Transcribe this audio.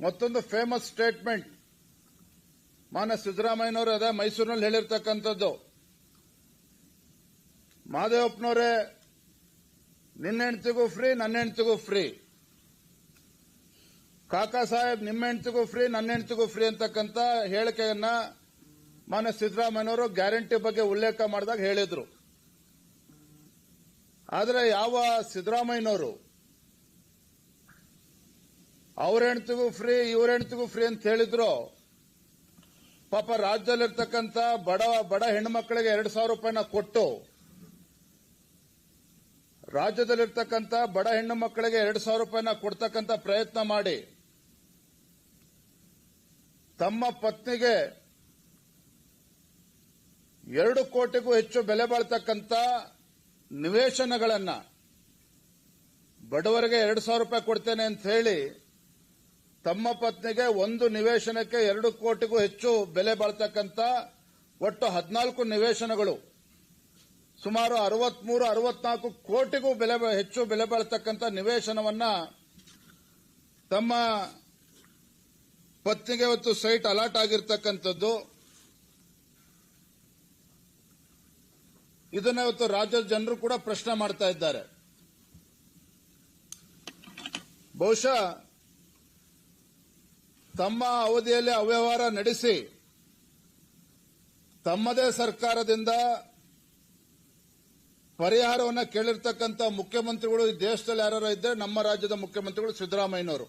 ಮತ್ತೊಂದು famous statement ಮಾನ ಸಿದ್ದರಾಮಯ್ಯನವರು ಅದೇ ಮೈಸೂರಿನಲ್ಲಿ ಹೇಳಿರ್ತಕ್ಕಂಥದ್ದು. ಮಾದೇವಪ್ಪನವರೇ, ನಿನ್ನ ಹೆಂಡ್ತಿಗೂ ಫ್ರೀ ನನ್ನ ಹೆಂಡ್ತಿಗೂ ಫ್ರೀ ಕಾಕಾ ಸಾಹೇಬ್, ನಿಮ್ಮ ಹೆಂಡ್ತಿಗೂ ಫ್ರೀ ನನ್ನ ಹೆಂಡ್ತಿಗೂ ಫ್ರೀ ಅಂತಕ್ಕಂಥ ಹೇಳಿಕೆಯನ್ನ ಮಾನ್ಯ ಸಿದ್ದರಾಮಯ್ಯನವರು ಗ್ಯಾರಂಟಿ ಬಗ್ಗೆ ಉಲ್ಲೇಖ ಮಾಡಿದಾಗ ಹೇಳಿದ್ರು. ಆದರೆ ಯಾವ ಸಿದ್ದರಾಮಯ್ಯನವರು ಅವ್ರ ಹೆಣ್ತಿಗೂ ಫ್ರೀ ಇವ್ರ ಹೆಣ್ತಿಗೂ ಫ್ರೀ ಅಂತ ಹೇಳಿದ್ರು. ಪಾಪ ರಾಜ್ಯದಲ್ಲಿರ್ತಕ್ಕಂಥ ಬಡ ಬಡ ಹೆಣ್ಮಕ್ಳಿಗೆ ಎರಡು ಸಾವಿರ ರೂಪಾಯಿನ ಕೊಟ್ಟು, ರಾಜ್ಯದಲ್ಲಿರ್ತಕ್ಕಂಥ ಬಡ ಹೆಣ್ಣು ಮಕ್ಕಳಿಗೆ ಎರಡು ಸಾವಿರ ರೂಪಾಯಿನ ಕೊಡ್ತಕ್ಕಂಥ ಪ್ರಯತ್ನ ಮಾಡಿ, ತಮ್ಮ ಪತ್ನಿಗೆ ಎರಡು ಕೋಟಿಗೂ ಹೆಚ್ಚು ಬೆಲೆ ಬಾಳ್ತಕ್ಕಂಥ ನಿವೇಶನಗಳನ್ನು ಬಡವರಿಗೆ ಎರಡು ಸಾವಿರ ರೂಪಾಯಿ ಕೊಡ್ತೇನೆ ಅಂತ ಹೇಳಿ ತಮ್ಮ ಪತ್ನಿಗೆ ಒಂದು ನಿವೇಶನಕ್ಕೆ ಎರಡು ಕೋಟಿಗೂ ಹೆಚ್ಚು ಬೆಲೆ ಬಾಳ್ತಕ್ಕಂಥ ಒಟ್ಟು ಹದಿನಾಲ್ಕು ನಿವೇಶನಗಳು. ಸುಮಾರು ಅರವತ್ಮೂರು, ಅರವತ್ನಾಲ್ಕು ಕೋಟಿಗೂ ಬೆಲೆ ಹೆಚ್ಚು ಬೆಲೆ ಬಾಳ್ತಕ್ಕಂಥ ನಿವೇಶನವನ್ನ ತಮ್ಮ ಪತ್ನಿಗೆ ಇವತ್ತು ಸೈಟ್ ಅಲಾಟ್ ಆಗಿರ್ತಕ್ಕಂಥದ್ದು. ಇದನ್ನ ಇವತ್ತು ರಾಜ್ಯದ ಜನರು ಕೂಡ ಪ್ರಶ್ನೆ ಮಾಡ್ತಾ ಇದ್ದಾರೆ. ಬಹುಶಃ ತಮ್ಮ ಅವಧಿಯಲ್ಲಿ ಅವ್ಯವಹಾರ ನಡೆಸಿ, ತಮ್ಮದೇ ಸರ್ಕಾರದಿಂದ ಪರಿಹಾರವನ್ನು ಕೇಳಿರ್ತಕ್ಕಂಥ ಮುಖ್ಯಮಂತ್ರಿಗಳು ಈ ದೇಶದಲ್ಲಿ ಯಾರು ಇದ್ದರೆ ನಮ್ಮ ರಾಜ್ಯದ ಮುಖ್ಯಮಂತ್ರಿಗಳು ಸಿದ್ದರಾಮಯ್ಯನವರು.